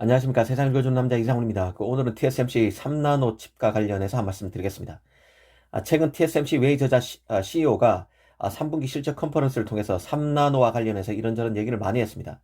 안녕하십니까. 세상을 읽어주는 남자 이상훈입니다. 그 오늘은 TSMC 3나노 칩과 관련해서 한 말씀 드리겠습니다. 아, 최근 TSMC 웨이 저자 CEO가 3분기 실적 컨퍼런스를 통해서 3나노와 관련해서 이런저런 얘기를 많이 했습니다.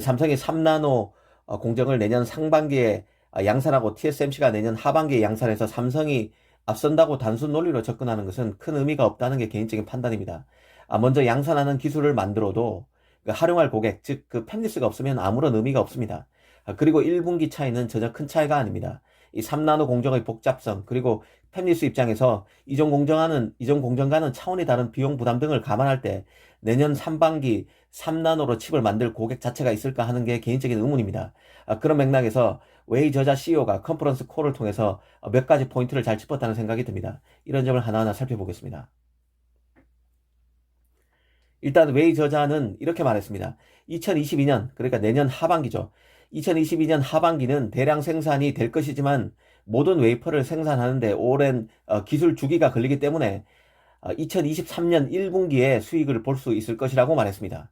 삼성이 3나노 어, 공정을 내년 상반기에 아, 양산하고 TSMC가 내년 하반기에 양산해서 삼성이 앞선다고 단순 논리로 접근하는 것은 큰 의미가 없다는 게 개인적인 판단입니다. 아, 먼저 양산하는 기술을 만들어도 그 활용할 고객, 즉 그 팹리스가 없으면 아무런 의미가 없습니다. 아, 그리고 1분기 차이는 전혀 큰 차이가 아닙니다. 이 3나노 공정의 복잡성, 그리고 팹리스 입장에서 이전 공정하는, 이전 공정과는 차원이 다른 비용 부담 등을 감안할 때 내년 3반기 3나노로 칩을 만들 고객 자체가 있을까 하는 게 개인적인 의문입니다. 아, 그런 맥락에서 웨이 저자 CEO가 컨퍼런스 콜을 통해서 몇 가지 포인트를 잘 짚었다는 생각이 듭니다. 이런 점을 하나하나 살펴보겠습니다. 일단 웨이 저자는 이렇게 말했습니다. 2022년, 그러니까 내년 하반기죠. 2022년 하반기는 대량 생산이 될 것이지만 모든 웨이퍼를 생산하는데 오랜 어, 기술 주기가 걸리기 때문에 2023년 어, 1분기에 수익을 볼 수 있을 것이라고 말했습니다.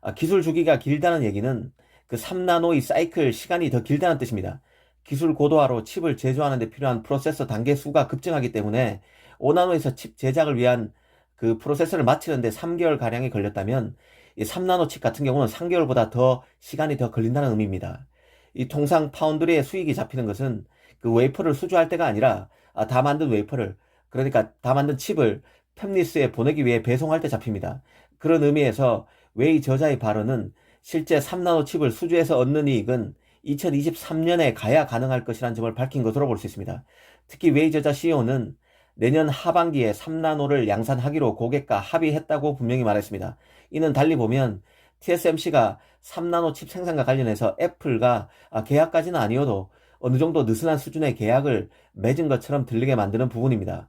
아, 기술 주기가 길다는 얘기는 그 3나노의 사이클 시간이 더 길다는 뜻입니다. 기술 고도화로 칩을 제조하는 데 필요한 프로세서 단계 수가 급증하기 때문에 5나노에서 칩 제작을 위한 그 프로세서를 마치는데 3개월 가량이 걸렸다면 이 3나노 칩 같은 경우는 3개월보다 더 시간이 더 걸린다는 의미입니다. 이 통상 파운드리의 수익이 잡히는 것은 그 웨이퍼를 수주할 때가 아니라 아, 다 만든 웨이퍼를 그러니까 다 만든 칩을 팹리스에 보내기 위해 배송할 때 잡힙니다. 그런 의미에서 웨이 저자의 발언은 실제 3나노 칩을 수주해서 얻는 이익은 2023년에 가야 가능할 것이라는 점을 밝힌 것으로 볼 수 있습니다. 특히 웨이 저자 CEO는 내년 하반기에 3나노를 양산하기로 고객과 합의했다고 분명히 말했습니다. 이는 달리 보면 TSMC가 3나노 칩 생산과 관련해서 애플과 아, 계약까지는 아니어도 어느 정도 느슨한 수준의 계약을 맺은 것처럼 들리게 만드는 부분입니다.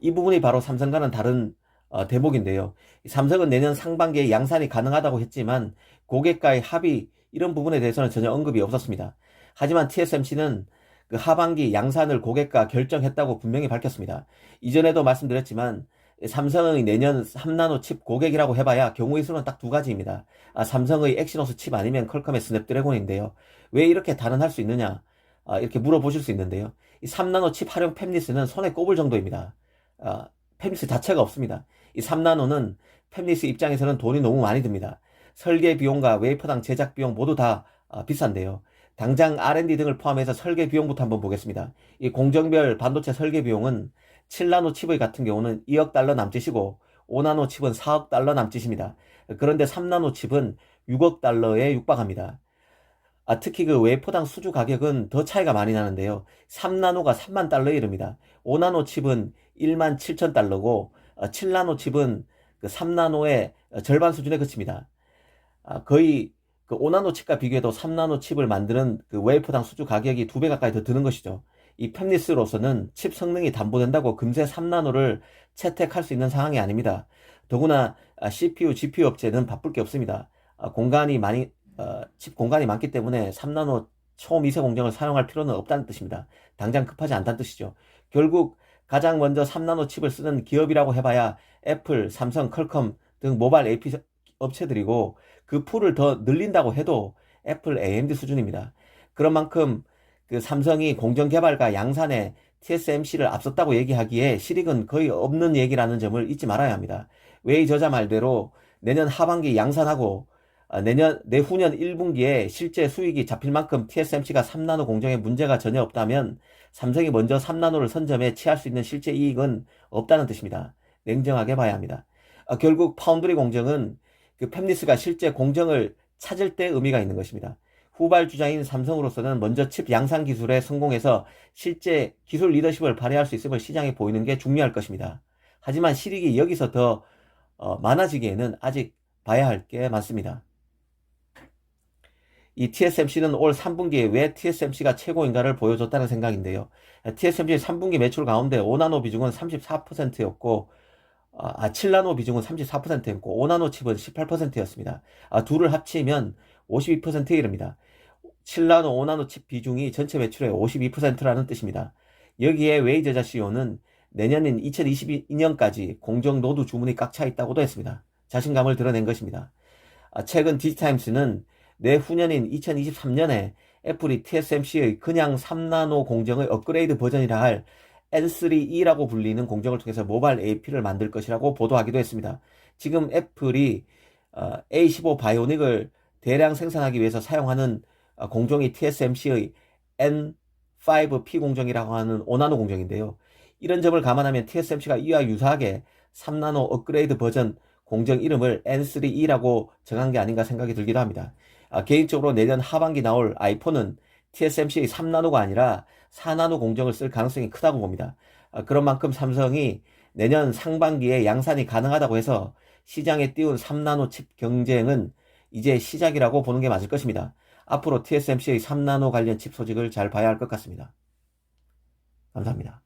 이 부분이 바로 삼성과는 다른 어, 대목인데요. 삼성은 내년 상반기에 양산이 가능하다고 했지만 고객과의 합의 이런 부분에 대해서는 전혀 언급이 없었습니다. 하지만 TSMC는 그 하반기 양산을 고객과 결정했다고 분명히 밝혔습니다. 이전에도 말씀드렸지만 삼성의 내년 3나노 칩 고객이라고 해봐야 경우의 수는 딱 두 가지입니다. 아, 삼성의 엑시노스 칩 아니면 컬컴의 스냅드래곤인데요. 왜 이렇게 다른할 수 있느냐? 아, 이렇게 물어보실 수 있는데요. 이 3나노 칩 활용 팹리스는 손에 꼽을 정도입니다. 아, 팹리스 자체가 없습니다. 이 3나노는 팹리스 입장에서는 돈이 너무 많이 듭니다. 설계 비용과 웨이퍼당 제작 비용 모두 다 아, 비싼데요. 당장 R&D 등을 포함해서 설계 비용부터 한번 보겠습니다. 이 공정별 반도체 설계 비용은 7나노 칩의 같은 경우는 2억 달러 남짓이고 5나노 칩은 4억 달러 남짓입니다. 그런데 3나노 칩은 6억 달러에 육박합니다. 아, 특히 그 웨이퍼당 수주 가격은 더 차이가 많이 나는데요. 3나노가 3만 달러에 이릅니다. 5나노 칩은 1만 7천 달러고 7나노 칩은 그 3나노의 절반 수준에 그칩니다. 아, 거의 그 5나노 칩과 비교해도 3나노 칩을 만드는 그 웨이퍼당 수주 가격이 두 배 가까이 더 드는 것이죠. 이 팹리스로서는 칩 성능이 담보된다고 금세 3나노를 채택할 수 있는 상황이 아닙니다. 더구나 CPU, GPU 업체는 바쁠 게 없습니다. 아, 공간이 많이 어, 칩 공간이 많기 때문에 3나노 초미세 공정을 사용할 필요는 없다는 뜻입니다. 당장 급하지 않다는 뜻이죠. 결국 가장 먼저 3나노 칩을 쓰는 기업이라고 해봐야 애플, 삼성, 컬컴 등 모바일 AP 업체들이고 그 풀을 더 늘린다고 해도 애플, AMD 수준입니다. 그런 만큼 그 삼성이 공정 개발과 양산에 TSMC를 앞섰다고 얘기하기에 실익은 거의 없는 얘기라는 점을 잊지 말아야 합니다. 웨이 저자 말대로 내년 하반기 양산하고 아, 내년 내후년 1분기에 실제 수익이 잡힐 만큼 TSMC가 3나노 공정에 문제가 전혀 없다면 삼성이 먼저 3나노를 선점해 취할 수 있는 실제 이익은 없다는 뜻입니다. 냉정하게 봐야 합니다. 아, 결국 파운드리 공정은 그 팹리스가 실제 공정을 찾을 때 의미가 있는 것입니다. 후발 주자인 삼성으로서는 먼저 칩 양산 기술에 성공해서 실제 기술 리더십을 발휘할 수 있음을 시장에 보이는 게 중요할 것입니다. 하지만 실익이 여기서 더 어, 많아지기에는 아직 봐야 할 게 많습니다. 이 TSMC는 올 3분기에 왜 TSMC가 최고인가를 보여줬다는 생각인데요. TSMC 3분기 매출 가운데 5나노 비중은 34%였고 아, 7나노 비중은 34%였고 5나노 칩은 18%였습니다. 아, 둘을 합치면 52%에 이릅니다. 7나노, 5나노 칩 비중이 전체 매출의 52%라는 뜻입니다. 여기에 웨이저자 CEO는 내년인 2022년까지 공정 노드 주문이 꽉 차 있다고도 했습니다. 자신감을 드러낸 것입니다. 아, 최근 디지타임스는 내후년인 2023년에 애플이 TSMC의 그냥 3나노 공정의 업그레이드 버전이라 할 N3E라고 불리는 공정을 통해서 모바일 AP를 만들 것이라고 보도하기도 했습니다. 지금 애플이 어, A15 바이오닉을 대량 생산하기 위해서 사용하는 어, 공정이 TSMC의 N5P 공정이라고 하는 5나노 공정인데요. 이런 점을 감안하면 TSMC가 이와 유사하게 3나노 업그레이드 버전 공정 이름을 N3E라고 정한 게 아닌가 생각이 들기도 합니다. 아, 개인적으로 내년 하반기 나올 아이폰은 TSMC의 3나노가 아니라 4나노 공정을 쓸 가능성이 크다고 봅니다. 아, 그런 만큼 삼성이 내년 상반기에 양산이 가능하다고 해서 시장에 띄운 3나노 칩 경쟁은 이제 시작이라고 보는 게 맞을 것입니다. 앞으로 TSMC의 3나노 관련 칩 소식을 잘 봐야 할 것 같습니다. 감사합니다.